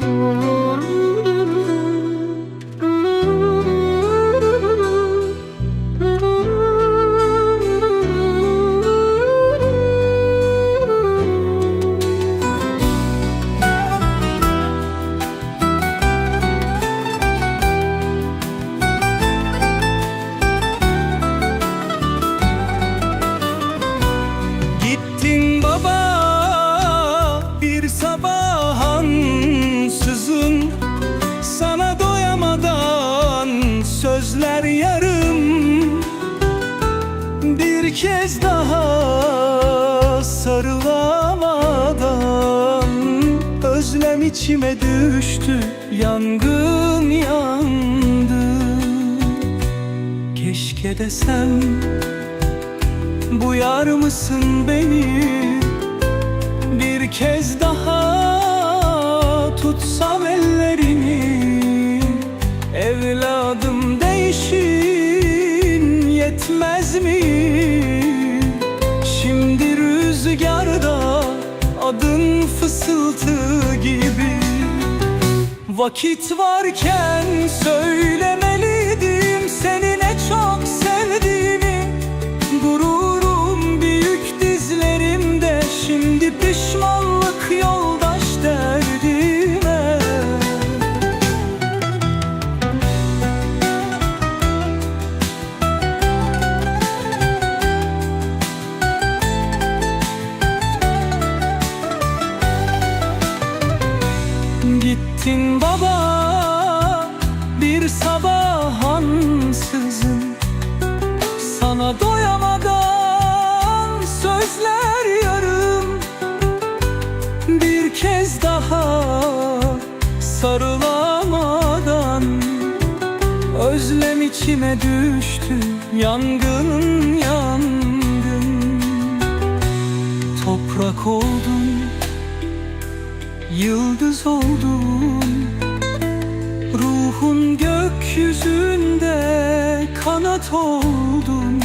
Gittin Bir kez daha sarılamadan Özlem içime düştü yangın yandı. Keşke desem Buyar mısın beni? Bir kez daha tutsam mi? Şimdi rüzgarda adın fısıltı gibi Vakit varken söylemeliydim Gittin baba bir sabah ansızın. Sana doyamadan sözler yarım. Bir kez daha sarılamadan. Özlem içime düştü yangın gökyüzünde kanat oldun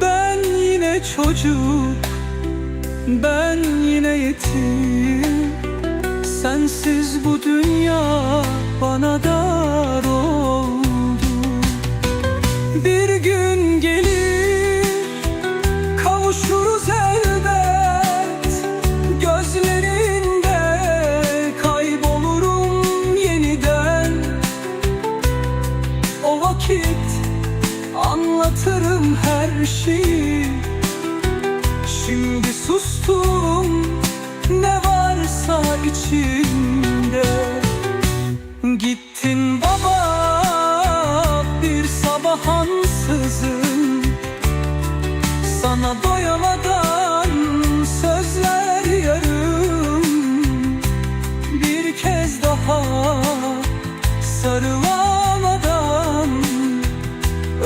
Ben yine çocuk Ben yine yetim. Sensiz bu dünya bana dar her şeyi Şimdi sustum ne varsa içimde. Gittin baba bir sabah ansızın. Sana doyamadan sözler yarım. Bir kez daha sarılamadan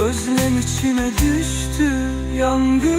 Özlem içime düştü yangın